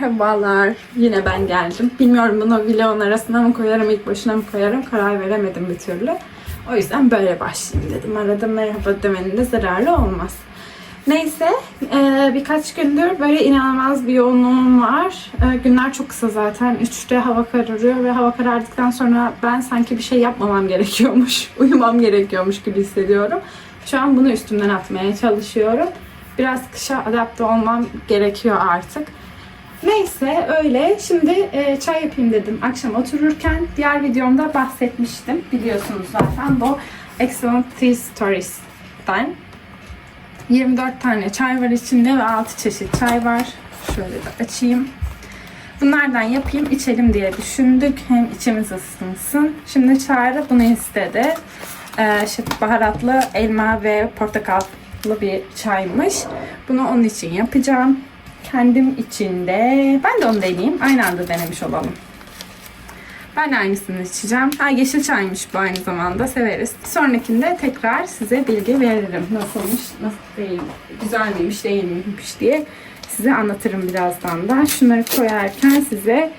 Merhabalar. Yine ben geldim. Bilmiyorum bunu vlogun arasına mı koyarım, ilk başına mı koyarım karar veremedim bir türlü. O yüzden böyle başlayayım dedim. Arada merhaba demenin de zararı olmaz. Neyse e, birkaç gündür böyle inanılmaz bir yoğunluğum var. E, günler çok kısa zaten. 3'te hava kararıyor ve hava karardıktan sonra ben sanki bir şey yapmamam gerekiyormuş, uyumam gerekiyormuş gibi hissediyorum. Şu an bunu üstümden atmaya çalışıyorum. Biraz kışa adapte olmam gerekiyor artık. Neyse öyle. Şimdi e, çay yapayım dedim akşam otururken. Diğer videomda bahsetmiştim. Biliyorsunuz zaten bu Excellent Tea Stories'ten. 24 tane çay var içinde ve 6 çeşit çay var. Şöyle de açayım. Bunlardan yapayım, içelim diye düşündük. Hem içimiz ısınsın. Şimdi Çağrı bunu istedi. Ee, baharatlı elma ve portakallı bir çaymış. Bunu onun için yapacağım. Kendim için de ben de onu deneyeyim. Aynı anda denemiş olalım. Ben de aynısını içeceğim. Ha yeşil çaymış bu aynı zamanda. Severiz. Sonrakinde tekrar size bilgi veririm. Nasılmış, nasıl değil, güzel miymiş, değil miymiş diye size anlatırım birazdan da. Şunları koyarken size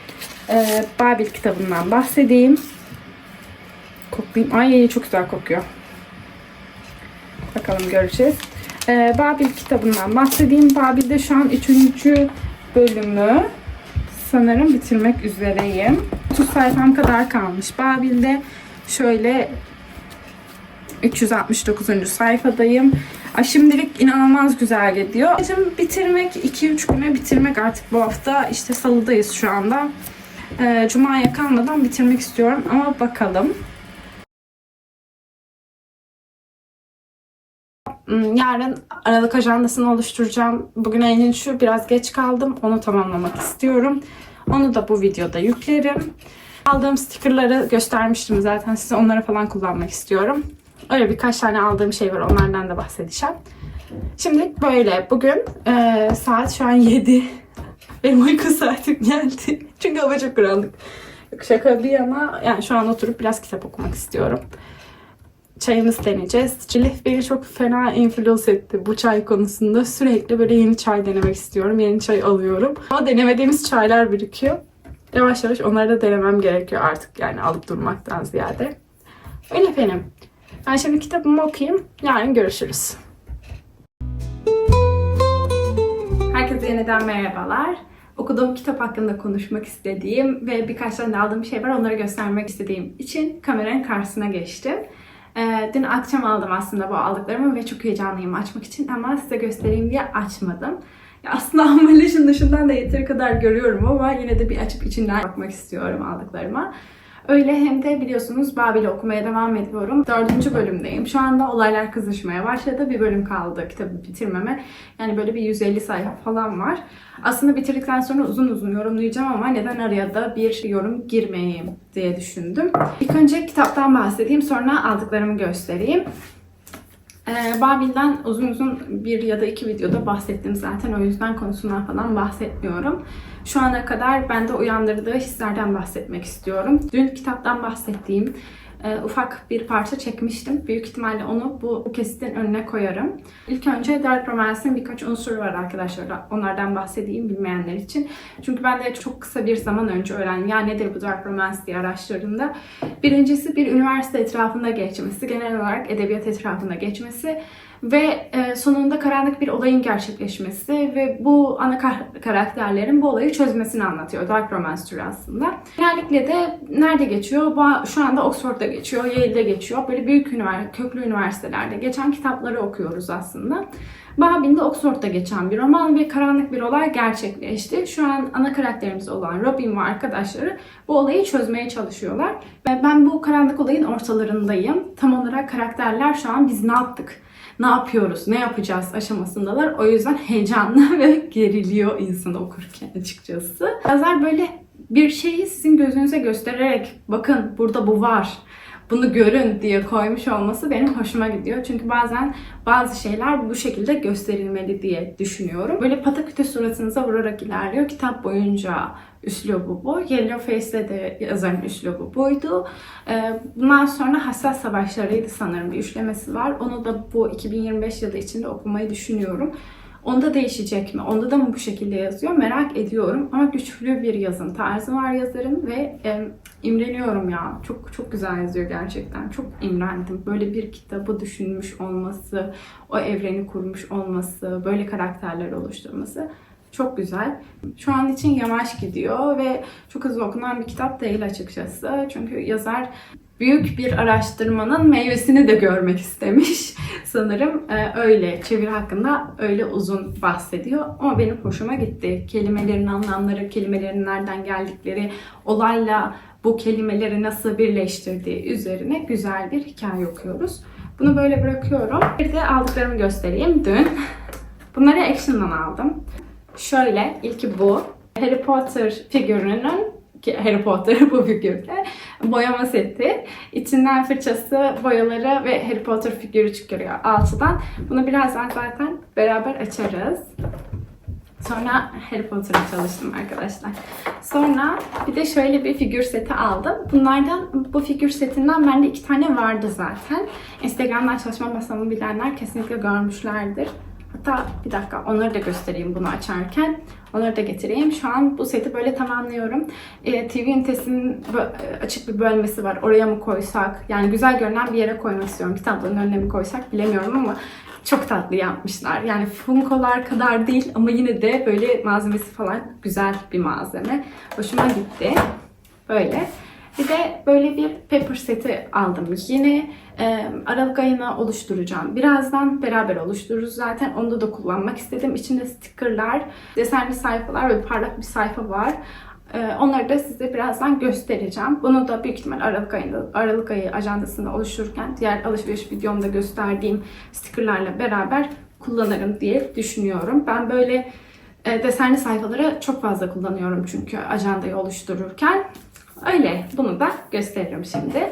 e, Babil kitabından bahsedeyim. Koklayayım. Ay çok güzel kokuyor. Bakalım göreceğiz. E, Babil kitabından bahsedeyim. Babil'de şu an 3. bölümü sanırım bitirmek üzereyim. 30 sayfam kadar kalmış. Babil'de şöyle 369. sayfadayım. Ay şimdilik inanılmaz güzel gidiyor. Şimdi bitirmek 2-3 güne bitirmek artık bu hafta işte salıdayız şu anda. Ee, Cuma'ya kalmadan bitirmek istiyorum ama bakalım. Yarın Aralık ajandasını oluşturacağım. Bugün ayın şu biraz geç kaldım. Onu tamamlamak istiyorum. Onu da bu videoda yüklerim. Aldığım stickerları göstermiştim zaten size. Onları falan kullanmak istiyorum. Öyle birkaç tane aldığım şey var. Onlardan da bahsedeceğim. Şimdi böyle. Bugün e, saat şu an 7. Benim uyku saatim geldi. Çünkü hava çok karanlık. Şaka bir yana yani şu an oturup biraz kitap okumak istiyorum. Çayımızı deneyeceğiz. Cilif beni çok fena influence etti bu çay konusunda. Sürekli böyle yeni çay denemek istiyorum. Yeni çay alıyorum. Ama denemediğimiz çaylar birikiyor. Yavaş yavaş onları da denemem gerekiyor artık. Yani alıp durmaktan ziyade. Öyle efendim. Ben şimdi kitabımı okuyayım. Yarın görüşürüz. Herkese yeniden merhabalar. Okuduğum kitap hakkında konuşmak istediğim ve birkaç tane aldığım şey var. Onları göstermek istediğim için kameranın karşısına geçtim. Ee, dün akşam aldım aslında bu aldıklarımı ve çok heyecanlıyım açmak için ama size göstereyim diye açmadım. Aslında ambalajın dışından da yeteri kadar görüyorum ama yine de bir açıp içinden bakmak istiyorum aldıklarıma. Öyle hem de biliyorsunuz Babil'i okumaya devam ediyorum. Dördüncü bölümdeyim. Şu anda olaylar kızışmaya başladı. Bir bölüm kaldı kitabı bitirmeme. Yani böyle bir 150 sayfa falan var. Aslında bitirdikten sonra uzun uzun yorumlayacağım ama neden araya da bir yorum girmeyeyim diye düşündüm. İlk önce kitaptan bahsedeyim sonra aldıklarımı göstereyim. Ee, Babil'den uzun uzun bir ya da iki videoda bahsettim zaten. O yüzden konusundan falan bahsetmiyorum. Şu ana kadar bende uyandırdığı hislerden bahsetmek istiyorum. Dün kitaptan bahsettiğim e, ufak bir parça çekmiştim. Büyük ihtimalle onu bu, bu kesitin önüne koyarım. İlk önce Dark Romance'in birkaç unsuru var arkadaşlar. Onlardan bahsedeyim bilmeyenler için. Çünkü ben de çok kısa bir zaman önce öğrendim. Ya nedir bu Dark Romance diye araştırdığımda. Birincisi bir üniversite etrafında geçmesi. Genel olarak edebiyat etrafında geçmesi ve e, sonunda karanlık bir olayın gerçekleşmesi ve bu ana kar- karakterlerin bu olayı çözmesini anlatıyor. Dark Romance türü aslında. Genellikle de nerede geçiyor? Şu anda Oxford'da geçiyor, Yale'de geçiyor. Böyle büyük ünivers- köklü üniversitelerde geçen kitapları okuyoruz aslında. Babil'de Oxford'da geçen bir roman ve karanlık bir olay gerçekleşti. Şu an ana karakterimiz olan Robin ve arkadaşları bu olayı çözmeye çalışıyorlar. Ben bu karanlık olayın ortalarındayım. Tam olarak karakterler şu an biz ne yaptık? Ne yapıyoruz, ne yapacağız aşamasındalar. O yüzden heyecanlı ve geriliyor insan okurken açıkçası. Yazar böyle bir şeyi sizin gözünüze göstererek bakın burada bu var bunu görün diye koymuş olması benim hoşuma gidiyor. Çünkü bazen bazı şeyler bu şekilde gösterilmeli diye düşünüyorum. Böyle pataküte suratınıza vurarak ilerliyor. Kitap boyunca üslubu bu. Yellow Face'de de yazarın üslubu buydu. Ee, Bundan sonra Hassas Savaşları'ydı sanırım bir üçlemesi var. Onu da bu 2025 yılı içinde okumayı düşünüyorum. Onda değişecek mi? Onda da mı bu şekilde yazıyor? Merak ediyorum. Ama güçlü bir yazım tarzı var yazarın ve e, imreniyorum ya. Çok çok güzel yazıyor gerçekten. Çok imrendim. Böyle bir kitabı düşünmüş olması, o evreni kurmuş olması, böyle karakterler oluşturması çok güzel. Şu an için yavaş gidiyor ve çok hızlı okunan bir kitap değil açıkçası. Çünkü yazar büyük bir araştırmanın meyvesini de görmek istemiş. Sanırım e, öyle. Çeviri hakkında öyle uzun bahsediyor. Ama benim hoşuma gitti. Kelimelerin anlamları, kelimelerin nereden geldikleri, olayla bu kelimeleri nasıl birleştirdiği üzerine güzel bir hikaye okuyoruz. Bunu böyle bırakıyorum. Bir de aldıklarımı göstereyim. Dün bunları Action'dan aldım. Şöyle, ilki bu. Harry Potter figürünün Harry Potter bu figürde boyama seti. İçinden fırçası, boyaları ve Harry Potter figürü çıkarıyor altıdan. Bunu birazdan zaten beraber açarız. Sonra Harry Potter'a çalıştım arkadaşlar. Sonra bir de şöyle bir figür seti aldım. Bunlardan, bu figür setinden bende iki tane vardı zaten. Instagram'dan çalışma masamı bilenler kesinlikle görmüşlerdir. Hatta bir dakika onları da göstereyim bunu açarken. Onları da getireyim. Şu an bu seti böyle tamamlıyorum. E, TV ünitesinin açık bir bölmesi var. Oraya mı koysak? Yani güzel görünen bir yere koymak istiyorum. Kitapların önüne mi koysak bilemiyorum ama çok tatlı yapmışlar. Yani Funko'lar kadar değil ama yine de böyle malzemesi falan güzel bir malzeme. Hoşuma gitti. Böyle. Bir de böyle bir paper seti aldım. Yine e, Aralık ayına oluşturacağım. Birazdan beraber oluştururuz zaten. Onu da kullanmak istedim. İçinde stickerlar, desenli sayfalar ve parlak bir sayfa var. E, onları da size birazdan göstereceğim. Bunu da büyük ihtimal Aralık ayında, Aralık ayı ajandasında oluştururken diğer alışveriş videomda gösterdiğim stickerlarla beraber kullanırım diye düşünüyorum. Ben böyle e, desenli sayfaları çok fazla kullanıyorum çünkü ajandayı oluştururken. Öyle. Bunu da gösteririm şimdi.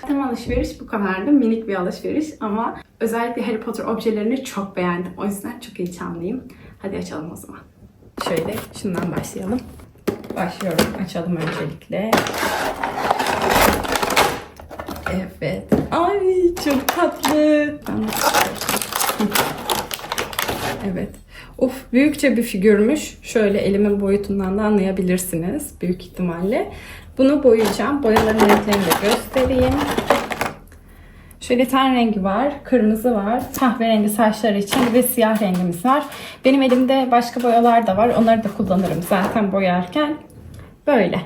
Zaten alışveriş bu kadardı. Minik bir alışveriş ama özellikle Harry Potter objelerini çok beğendim. O yüzden çok heyecanlıyım. Hadi açalım o zaman. Şöyle şundan başlayalım. Başlıyorum. Açalım öncelikle. Evet. Ay çok tatlı. Ben Evet. Of büyükçe bir figürmüş. Şöyle elimin boyutundan da anlayabilirsiniz büyük ihtimalle. Bunu boyayacağım. Boyaların renklerini de göstereyim. Şöyle ten rengi var, kırmızı var, kahverengi saçları için ve siyah rengimiz var. Benim elimde başka boyalar da var. Onları da kullanırım zaten boyarken. Böyle.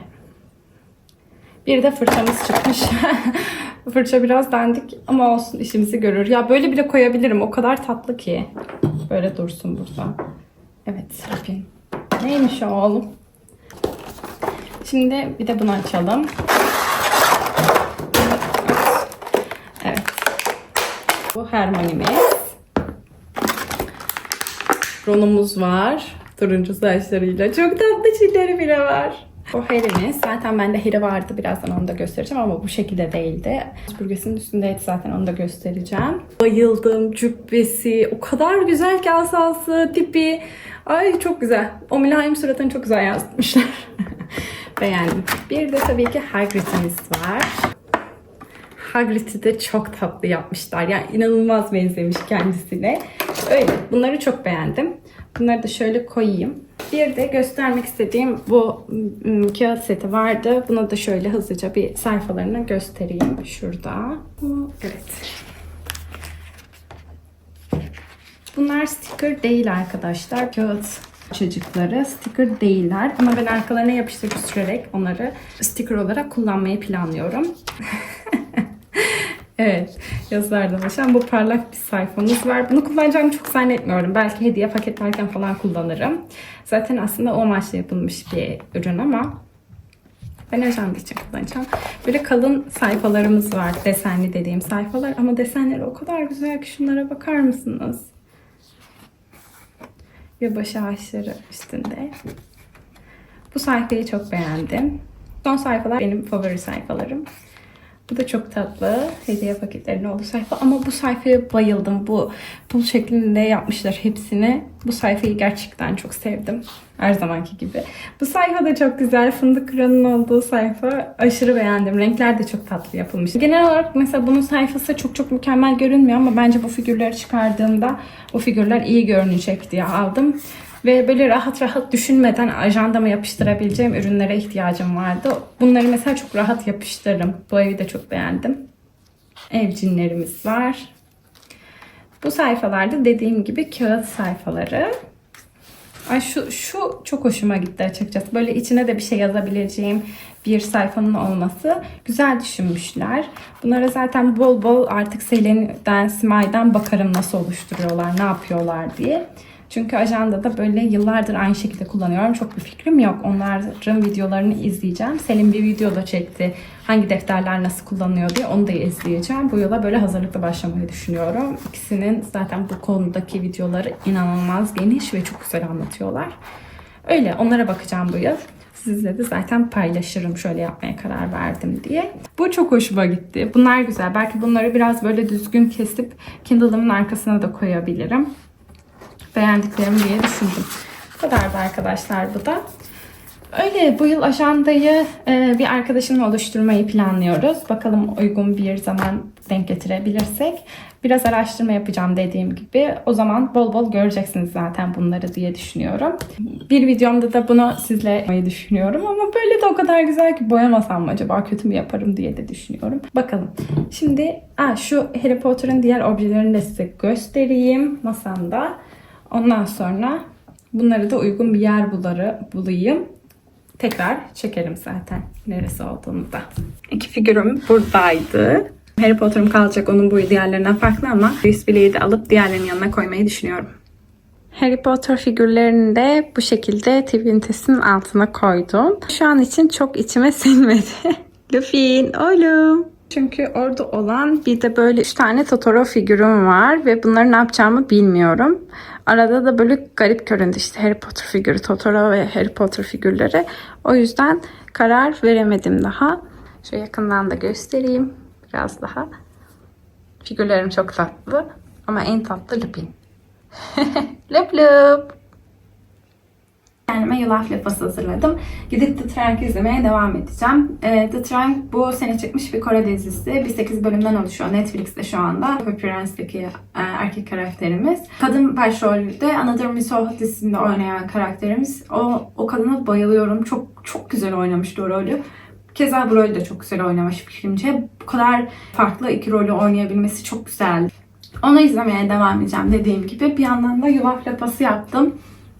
Bir de fırçamız çıkmış. Fırça biraz dandik ama olsun işimizi görür. Ya böyle bile koyabilirim. O kadar tatlı ki. Böyle dursun burada. Evet yapayım. Neymiş o oğlum? Şimdi bir de bunu açalım. Evet. Bu Hermione'miz. Ron'umuz var. Turuncu saçlarıyla. Çok tatlı çilleri bile var. O Harry'miz. Zaten bende Harry vardı. Birazdan onu da göstereceğim ama bu şekilde değildi. Süpürgesinin üstündeydi zaten onu da göstereceğim. Bayıldım. Cübbesi. O kadar güzel ki asası, tipi. Ay çok güzel. O mülayim suratını çok güzel yazmışlar. Beğendim. Bir de tabii ki Hagrid'imiz var. Hagrid'i de çok tatlı yapmışlar. Yani inanılmaz benzemiş kendisine. Öyle. Bunları çok beğendim. Bunları da şöyle koyayım. Bir de göstermek istediğim bu ım, kağıt seti vardı. Bunu da şöyle hızlıca bir sayfalarını göstereyim. Şurada. Evet. Bunlar sticker değil arkadaşlar. Kağıt çocukları sticker değiller. Ama ben arkalarına yapıştırıp sürerek onları sticker olarak kullanmayı planlıyorum. Evet, yazılarda başlayan bu parlak bir sayfamız var. Bunu kullanacağımı çok zannetmiyorum. Belki hediye paketlerken falan kullanırım. Zaten aslında o amaçla yapılmış bir ürün ama ben ajanda için kullanacağım. Böyle kalın sayfalarımız var. Desenli dediğim sayfalar. Ama desenleri o kadar güzel ki şunlara bakar mısınız? Yılbaşı ağaçları üstünde. Bu sayfayı çok beğendim. Son sayfalar benim favori sayfalarım. Bu da çok tatlı. Hediye paketlerinin olduğu sayfa. Ama bu sayfaya bayıldım. Bu bul şeklinde yapmışlar hepsini. Bu sayfayı gerçekten çok sevdim. Her zamanki gibi. Bu sayfa da çok güzel. Fındık kıranın olduğu sayfa. Aşırı beğendim. Renkler de çok tatlı yapılmış. Genel olarak mesela bunun sayfası çok çok mükemmel görünmüyor ama bence bu figürleri çıkardığımda o figürler iyi görünecek diye aldım. Ve böyle rahat rahat düşünmeden ajandama yapıştırabileceğim ürünlere ihtiyacım vardı. Bunları mesela çok rahat yapıştırırım. Bu evi de çok beğendim. Ev cinlerimiz var. Bu sayfalarda dediğim gibi kağıt sayfaları. Ay şu, şu çok hoşuma gitti açıkçası. Böyle içine de bir şey yazabileceğim bir sayfanın olması güzel düşünmüşler. Bunlara zaten bol bol artık Selin'den, Simay'dan bakarım nasıl oluşturuyorlar, ne yapıyorlar diye. Çünkü ajandada böyle yıllardır aynı şekilde kullanıyorum. Çok bir fikrim yok. Onların videolarını izleyeceğim. Selin bir video da çekti. Hangi defterler nasıl kullanılıyor diye onu da izleyeceğim. Bu yola böyle hazırlıklı başlamayı düşünüyorum. İkisinin zaten bu konudaki videoları inanılmaz geniş ve çok güzel anlatıyorlar. Öyle onlara bakacağım bu yıl. Sizle de zaten paylaşırım şöyle yapmaya karar verdim diye. Bu çok hoşuma gitti. Bunlar güzel. Belki bunları biraz böyle düzgün kesip Kindle'ımın arkasına da koyabilirim beğendiklerim diye düşündüm. Bu kadardı arkadaşlar bu da. Öyle bu yıl ajandayı e, bir arkadaşımla oluşturmayı planlıyoruz. Bakalım uygun bir zaman denk getirebilirsek. Biraz araştırma yapacağım dediğim gibi. O zaman bol bol göreceksiniz zaten bunları diye düşünüyorum. Bir videomda da bunu sizle yapmayı düşünüyorum. Ama böyle de o kadar güzel ki boyamasam mı acaba kötü mü yaparım diye de düşünüyorum. Bakalım. Şimdi aa, şu Harry Potter'ın diğer objelerini de size göstereyim masamda. Ondan sonra bunları da uygun bir yer buları, bulayım. Tekrar çekerim zaten neresi olduğunu da. İki figürüm buradaydı. Harry Potter'ım kalacak onun boyu diğerlerinden farklı ama USB'liği de alıp diğerlerinin yanına koymayı düşünüyorum. Harry Potter figürlerini de bu şekilde Twintes'in altına koydum. Şu an için çok içime sinmedi. Luffy'in oğlum. Çünkü orada olan bir de böyle 3 tane Totoro figürüm var ve bunları ne yapacağımı bilmiyorum. Arada da böyle garip göründü işte Harry Potter figürü, Totoro ve Harry Potter figürleri. O yüzden karar veremedim daha. Şöyle yakından da göstereyim biraz daha. Figürlerim çok tatlı ama en tatlı Lupin. lup lup. Kendime yulaf lapası hazırladım. Gidip The Trank izlemeye devam edeceğim. Ee, The Trank bu sene çıkmış bir Kore dizisi. Bir 8 bölümden oluşuyor. Netflix'te şu anda. Happy Prince'deki e, erkek karakterimiz. Kadın başrolde Another Miss Oh dizisinde oynayan karakterimiz. O, o kadına bayılıyorum. Çok çok güzel oynamıştı o rolü. Keza bu rolü de çok güzel oynamış fikrimce. Bu kadar farklı iki rolü oynayabilmesi çok güzeldi. Onu izlemeye devam edeceğim dediğim gibi. Bir yandan da yulaf lapası yaptım.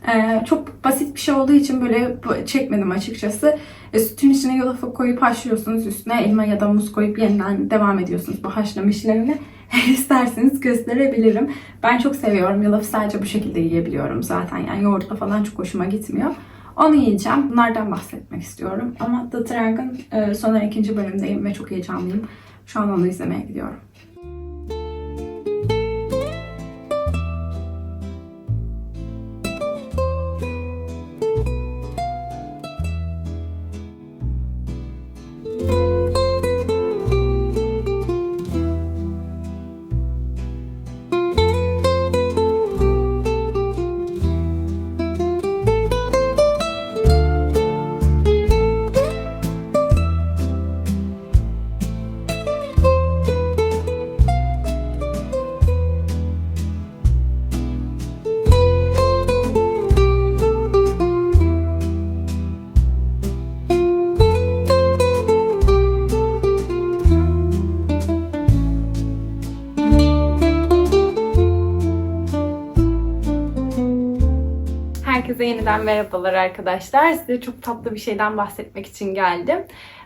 Ee, çok basit bir şey olduğu için böyle çekmedim açıkçası. E, sütün içine yulafı koyup haşlıyorsunuz. Üstüne elma ya da muz koyup yeniden devam ediyorsunuz bu haşlama işlemine. İsterseniz gösterebilirim. Ben çok seviyorum. Yulafı sadece bu şekilde yiyebiliyorum zaten. Yani yoğurtla falan çok hoşuma gitmiyor. Onu yiyeceğim. Bunlardan bahsetmek istiyorum. Ama The Dragon e, son ikinci bölümdeyim ve çok heyecanlıyım. Şu an onu izlemeye gidiyorum. Yeniden merhabalar arkadaşlar. Size çok tatlı bir şeyden bahsetmek için geldim.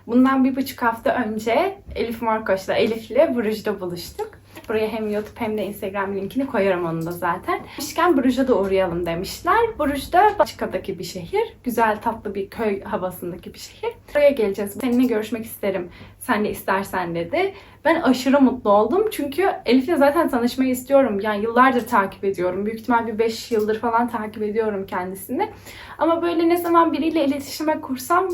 Bundan bir buçuk hafta önce Elif Morkoş'la Elif ile Bruj'da buluştuk. Buraya hem YouTube hem de Instagram linkini koyarım onu da zaten. Demişken Bruj'a da uğrayalım demişler. Bruj da Belçika'daki bir şehir. Güzel tatlı bir köy havasındaki bir şehir. Buraya geleceğiz. Seninle görüşmek isterim. Sen de istersen dedi. Ben aşırı mutlu oldum. Çünkü Elif'le zaten tanışmayı istiyorum. Yani yıllardır takip ediyorum. Büyük ihtimal bir 5 yıldır falan takip ediyorum kendisini. Ama böyle ne zaman biriyle iletişime kursam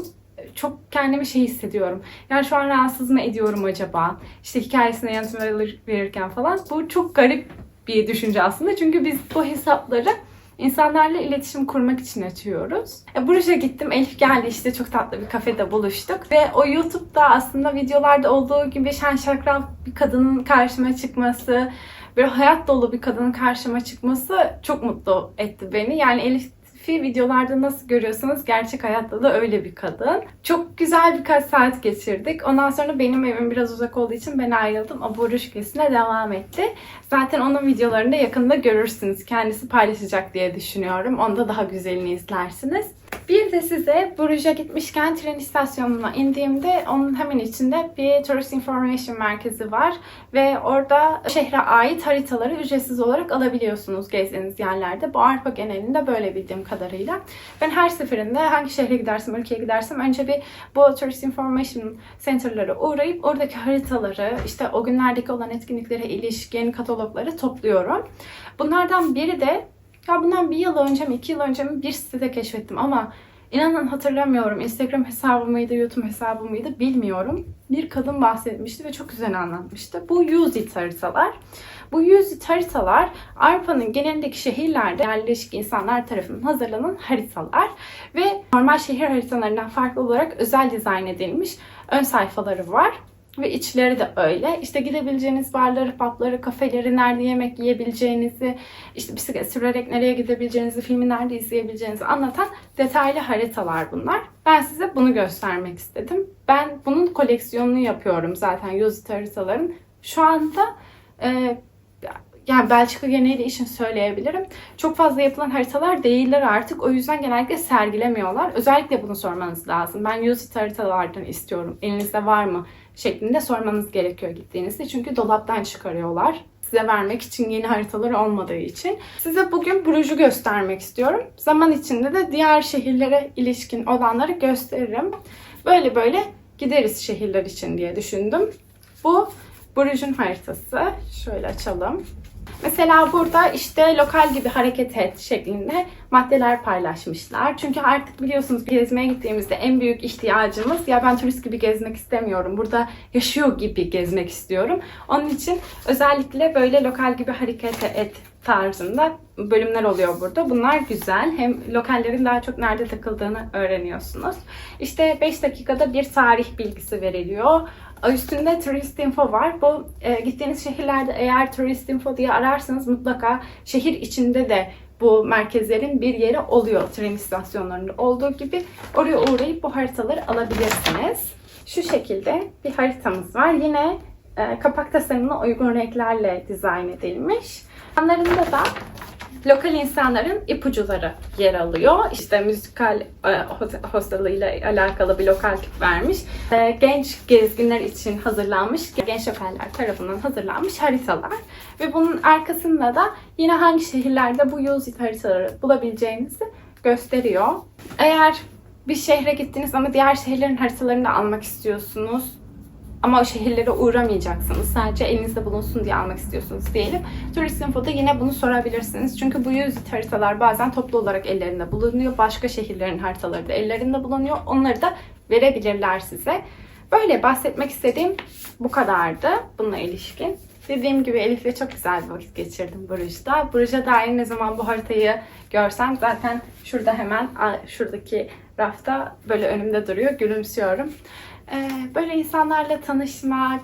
çok kendimi şey hissediyorum. Yani şu an rahatsız mı ediyorum acaba? İşte hikayesine yanıt verir- verirken falan. Bu çok garip bir düşünce aslında. Çünkü biz bu hesapları insanlarla iletişim kurmak için açıyoruz. E, Bruges'e gittim. Elif geldi işte çok tatlı bir kafede buluştuk. Ve o YouTube'da aslında videolarda olduğu gibi şen şakran bir kadının karşıma çıkması, böyle hayat dolu bir kadının karşıma çıkması çok mutlu etti beni. Yani Elif'i videolarda nasıl görüyorsanız gerçek hayatta da öyle bir kadın. Çok güzel birkaç saat geçirdik. Ondan sonra benim evim biraz uzak olduğu için ben ayrıldım. O Bruges gezisine devam etti. Zaten onun videolarını da yakında görürsünüz. Kendisi paylaşacak diye düşünüyorum. Onda daha güzelini izlersiniz. Bir de size Bruges'e gitmişken tren istasyonuna indiğimde onun hemen içinde bir Tourist Information Merkezi var. Ve orada şehre ait haritaları ücretsiz olarak alabiliyorsunuz gezdiğiniz yerlerde. Bu Avrupa genelinde böyle bildiğim kadarıyla. Ben her seferinde hangi şehre gidersem, ülkeye gidersem önce bir bu Tourist Information Center'lara uğrayıp oradaki haritaları, işte o günlerdeki olan etkinliklere ilişkin katalogları topluyorum. Bunlardan biri de ya bundan bir yıl önce mi, iki yıl önce mi bir sitede keşfettim ama inanın hatırlamıyorum. Instagram hesabı mıydı, YouTube hesabı mıydı bilmiyorum. Bir kadın bahsetmişti ve çok güzel anlatmıştı. Bu It haritalar. Bu It haritalar Avrupa'nın genelindeki şehirlerde yerleşik insanlar tarafından hazırlanan haritalar ve normal şehir haritalarından farklı olarak özel dizayn edilmiş ön sayfaları var. Ve içleri de öyle. İşte gidebileceğiniz barları, pubları, kafeleri, nerede yemek yiyebileceğinizi, işte bisiklet sürerek nereye gidebileceğinizi, filmi nerede izleyebileceğinizi anlatan detaylı haritalar bunlar. Ben size bunu göstermek istedim. Ben bunun koleksiyonunu yapıyorum zaten Yozit haritaların. Şu anda e, yani Belçika geneli için söyleyebilirim. Çok fazla yapılan haritalar değiller artık. O yüzden genellikle sergilemiyorlar. Özellikle bunu sormanız lazım. Ben Yozit haritalardan istiyorum. Elinizde var mı? şeklinde sormanız gerekiyor gittiğinizde. Çünkü dolaptan çıkarıyorlar. Size vermek için yeni haritalar olmadığı için. Size bugün Bruges'u göstermek istiyorum. Zaman içinde de diğer şehirlere ilişkin olanları gösteririm. Böyle böyle gideriz şehirler için diye düşündüm. Bu Bruges'un haritası. Şöyle açalım. Mesela burada işte lokal gibi hareket et şeklinde maddeler paylaşmışlar. Çünkü artık biliyorsunuz gezmeye gittiğimizde en büyük ihtiyacımız ya ben turist gibi gezmek istemiyorum. Burada yaşıyor gibi gezmek istiyorum. Onun için özellikle böyle lokal gibi hareket et tarzında bölümler oluyor burada. Bunlar güzel. Hem lokallerin daha çok nerede takıldığını öğreniyorsunuz. İşte 5 dakikada bir tarih bilgisi veriliyor. Üstünde Tourist Info var. Bu e, gittiğiniz şehirlerde eğer Tourist Info diye ararsanız mutlaka şehir içinde de bu merkezlerin bir yeri oluyor tren istasyonlarında olduğu gibi. Oraya uğrayıp bu haritaları alabilirsiniz. Şu şekilde bir haritamız var. Yine e, kapak tasarımına uygun renklerle dizayn edilmiş. Yanlarında da lokal insanların ipuçları yer alıyor. İşte müzikal e, hostelıyla alakalı bir lokal tip vermiş. E, genç gezginler için hazırlanmış, genç lokaller tarafından hazırlanmış haritalar. Ve bunun arkasında da yine hangi şehirlerde bu Yozit haritaları bulabileceğinizi gösteriyor. Eğer bir şehre gittiniz ama diğer şehirlerin haritalarını da almak istiyorsunuz ama o şehirlere uğramayacaksınız. Sadece elinizde bulunsun diye almak istiyorsunuz diyelim. Turist Info'da yine bunu sorabilirsiniz. Çünkü bu yüz haritalar bazen toplu olarak ellerinde bulunuyor. Başka şehirlerin haritaları da ellerinde bulunuyor. Onları da verebilirler size. Böyle bahsetmek istediğim bu kadardı bununla ilişkin. Dediğim gibi Elif'le çok güzel bir vakit geçirdim Bruges'ta. Bruges'e dair ne zaman bu haritayı görsem zaten şurada hemen şuradaki rafta böyle önümde duruyor. Gülümsüyorum. Ee, böyle insanlarla tanışmak,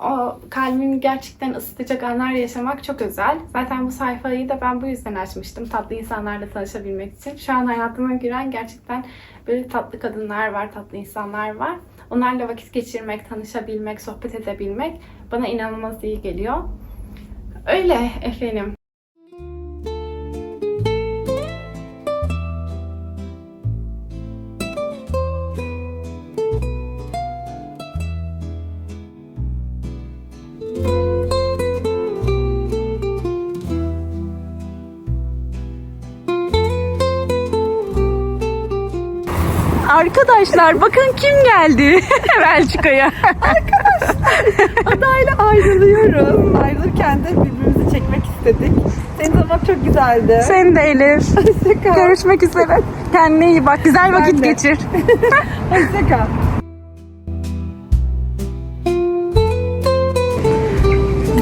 o kalbimi gerçekten ısıtacak anlar yaşamak çok özel. Zaten bu sayfayı da ben bu yüzden açmıştım. Tatlı insanlarla tanışabilmek için. Şu an hayatıma giren gerçekten böyle tatlı kadınlar var, tatlı insanlar var. Onlarla vakit geçirmek, tanışabilmek, sohbet edebilmek bana inanılmaz iyi geliyor. Öyle efendim. Arkadaşlar bakın kim geldi Belçika'ya. Adayla ayrılıyoruz. Ayrılırken de birbirimizi çekmek istedik. Seni tanımak çok güzeldi. Sen de Elif. Hoşçakal. Görüşmek üzere. Kendine iyi bak. Güzel Ben vakit de. geçir. Hoşçakal.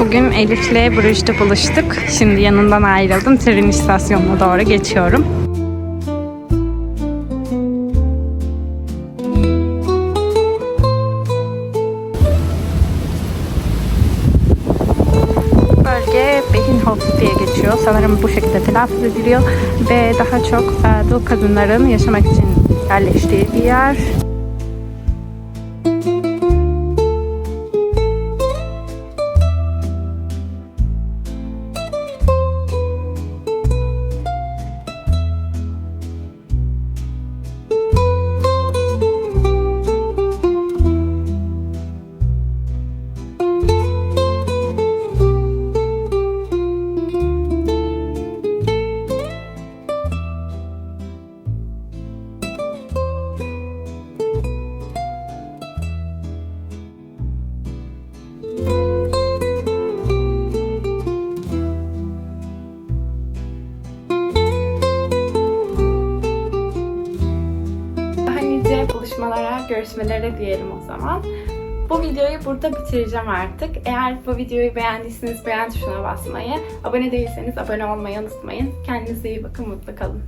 Bugün Elif'le Brüj'de buluştuk. Şimdi yanından ayrıldım. Tren istasyonuna doğru geçiyorum. Bu şekilde telaffuz ediliyor. Ve daha çok e, dul kadınların yaşamak için yerleştiği bir yer. Burada bitireceğim artık. Eğer bu videoyu beğendiyseniz beğen tuşuna basmayı, abone değilseniz abone olmayı unutmayın. Kendinize iyi bakın, mutlu kalın.